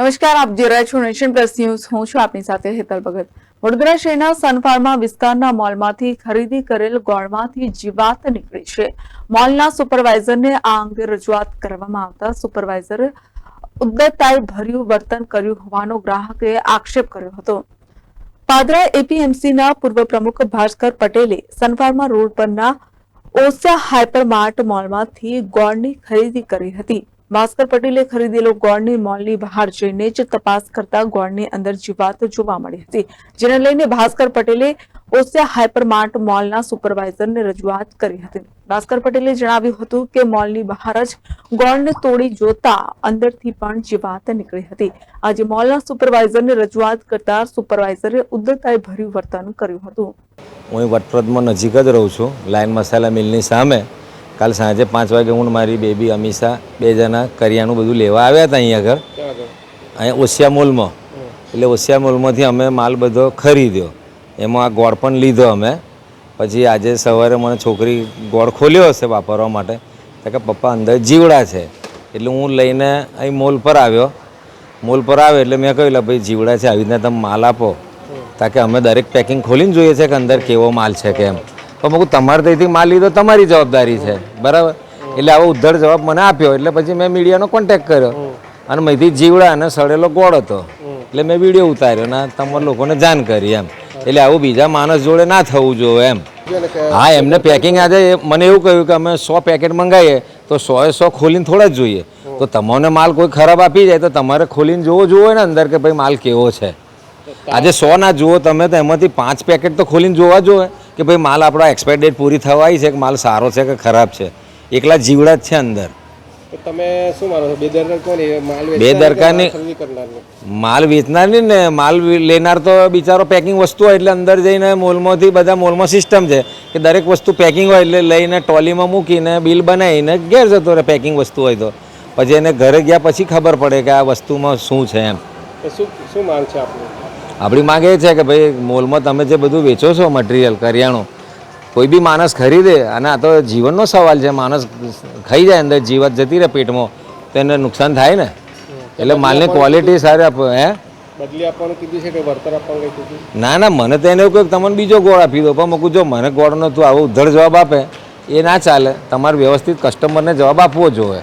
નમસ્કાર, આપ જોઈ રહ્યા છો નેશન પ્લસ ન્યૂઝ. હું છું આપની સાથે હેતલ ભગત. વડોદરા શહેરના સનફાર્મા વિસ્તારના મોલમાંથી ખરીદી કરેલ ગોળમાંથી જીવાત નીકળી છે. મોલના સુપરવાઇઝરને આ અંગે રજૂઆત કરવામાં આવતા સુપરવાઇઝરે ઉદ્દતતાએ ભર્યું વર્તન કર્યું હોવાનો ગ્રાહકે આક્ષેપ કર્યો હતો. પાદરા એપીએમસીના પૂર્વ પ્રમુખ ભાસ્કર પટેલે સનફાર્મા રોડ પરના ઓસા હાઇપરમાર્ટ મોલમાંથી ગોળની ખરીદી કરી હતી. ભાસ્કર પટેલે ખરીદેલો ગોળની મોલની બહાર જઈને જ તપાસ કરતા ગોળની અંદર જીવાત જોવા મળી હતી. જેને લઈને ભાસ્કર પટેલે ઓસિયા હાઇપરમાર્ટ મોલના સુપરવાઇઝરને રજૂઆત કરી હતી. ભાસ્કર પટેલે જણાવ્યું હતું કે મોલની બહાર જ ગોળને તોડી જોતા અંદરથી પણ જીવાત નીકળી હતી. આજે મોલના સુપરવાઇઝરને રજૂઆત કરતા સુપરવાઇઝરે ઉદ્ધતાએ ભર્યું વર્તન કર્યું હતું. હું વટપ્રદમાં નજીક જ રહું છું. લાઈન મસાલા મિલની સામે કાલ સાંજે પાંચ વાગે હું મારી બેબી અમીષા બે જણા કરિયાણું બધું લેવા આવ્યા હતા અહીંયા આગળ અહીંયા ઓસિયા મોલમાં. એટલે ઓસિયા મોલમાંથી અમે માલ બધો ખરીદ્યો. એમાં આ ગોળ પણ લીધો અમે. પછી આજે સવારે મને છોકરી ગોળ ખોલ્યો હશે વાપરવા માટે. તો કે પપ્પા અંદર જીવડા છે. એટલે હું લઈને અહીં મોલ પર આવ્યો. મોલ પર આવ્યો એટલે મેં કહ્યું ભાઈ જીવડા છે આવી રીતના તમે માલ આપો. તાકે અમે દરેક પેકિંગ ખોલીને જોઈએ છે કે અંદર કેવો માલ છે કેમ તો મેં તમારે ત્યાંથી માલ લીધો, તમારી જવાબદારી છે. બરાબર? એટલે આવો ઉદ્ધર જવાબ મને આપ્યો. એટલે પછી મેં મીડિયાનો કોન્ટેક્ટ કર્યો. અને મેંથી જીવડા અને સડેલો ગોળ હતો. એટલે મેં વીડિયો ઉતાર્યો ને તમારા લોકોને જાણ કરી એમ. એટલે આવું બીજા માણસ જોડે ના થવું જોઈએ એમ. હા, એમને પેકિંગ આજે મને એવું કહ્યું કે અમે સો પેકેટ મંગાવીએ, તો સો એ સો ખોલીને થોડા જ જોઈએ. તો તમને માલ કોઈ ખરાબ આપી જાય, તો તમારે ખોલીને જોવો જોવો ને અંદર કે ભાઈ માલ કેવો છે. આજે સો ના જુઓ તમે તો એમાંથી પાંચ પેકેટ તો ખોલીને જોવા જોવે કે ભાઈ માલ આપણો એક્સપાયર ડેટ પૂરી થવા આવી છે કે માલ સારો છે કે ખરાબ છે? એકલા જીવડા જ છે અંદર. તમે શું માનો છો? બેદરકાર કોણ માલ બેદરકારની-? માલ વેચનાર નહીં ને માલ લેનાર તો બિચારો પેકિંગ વસ્તુ હોય એટલે અંદર જઈને મોલમાંથી બધા મોલમાં સિસ્ટમ છે કે દરેક વસ્તુ પેકિંગ હોય એટલે લઈને ટ્રોલીમાં મૂકીને બિલ બનાવીને ઘેર જતો રહે પેકિંગ વસ્તુ હોય તો. પછી એને ઘરે ગયા પછી ખબર પડે કે આ વસ્તુમાં શું છે એમ. શું શું માંગ છે આપની આપણી માંગ એ છે કે ભાઈ મોલમાં તમે જે બધું વેચો છો મટીરિયલ કરિયાણું કોઈ બી માણસ ખરીદે અને આ તો જીવનનો સવાલ છે. માણસ ખાઈ જાય અંદર જીવત જતી રહે પેટમાં તો એને નુકસાન થાય ને? એટલે માલની ક્વોલિટી સારી આપો હે? બદલી આપવાનું કીધું છે કે વળતર આપવાનું કીધું ના ના મને તો એને એવું કહ્યું તમને બીજો ગોળ આપી દો. પણ મૂકું જો મને ગોળ તું આવો ઉધડ જવાબ આપે. એ ના ચાલે. તમારે વ્યવસ્થિત કસ્ટમરને જવાબ આપવો જોઈએ.